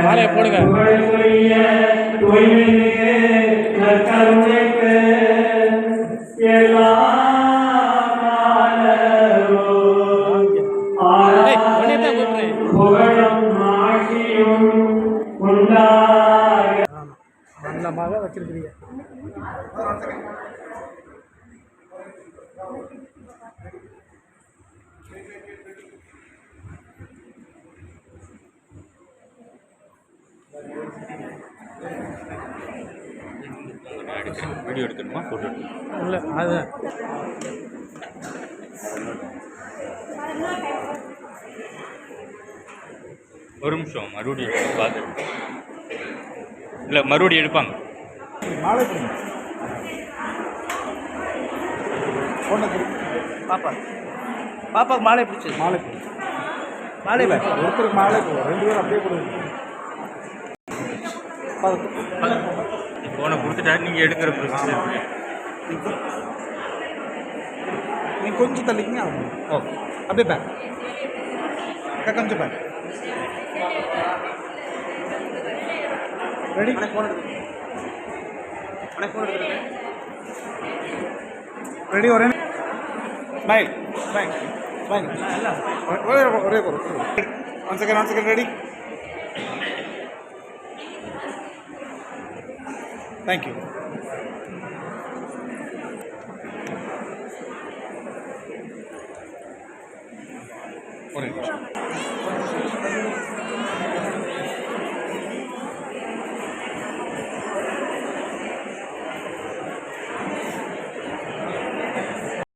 மாலையை போடுங்க ஏய், உன்னைய தான் கூப்பிடுறேன். வீடியோ எடுக்கணுமா ஃபோட்டோ இல்லை அதுதான் ஒரு நிமிஷம் மறுபடியும் பார்த்து இல்லை மறுபடியும் எடுப்பாங்க. பாப்பா. பாப்பாக்கு மாலை பிடிச்சி மாலை. மாலை ஒருத்தருக்கு மாலை. ரெண்டு பேரும் அப்படியே கொடுங்க ஃபோனை கொடுத்துட்டா நீங்கள் எடுக்கிற ப்ரொசீஜர் நீ கொஞ்சம் தள்ளிக்கிங்க. ஆகும் ஓ. அப்படியே பேக் அக்கா கொஞ்சம் பேக் ரெடி ஃபோன் எடுத்து ஃபோன் எடுத்து ரெடி ஒரே ஸ்மைல் ஸ்மைல் ஸ்மைல் ஒரே ஒரே one second one second ready thank you ஒரே நிமிஷம்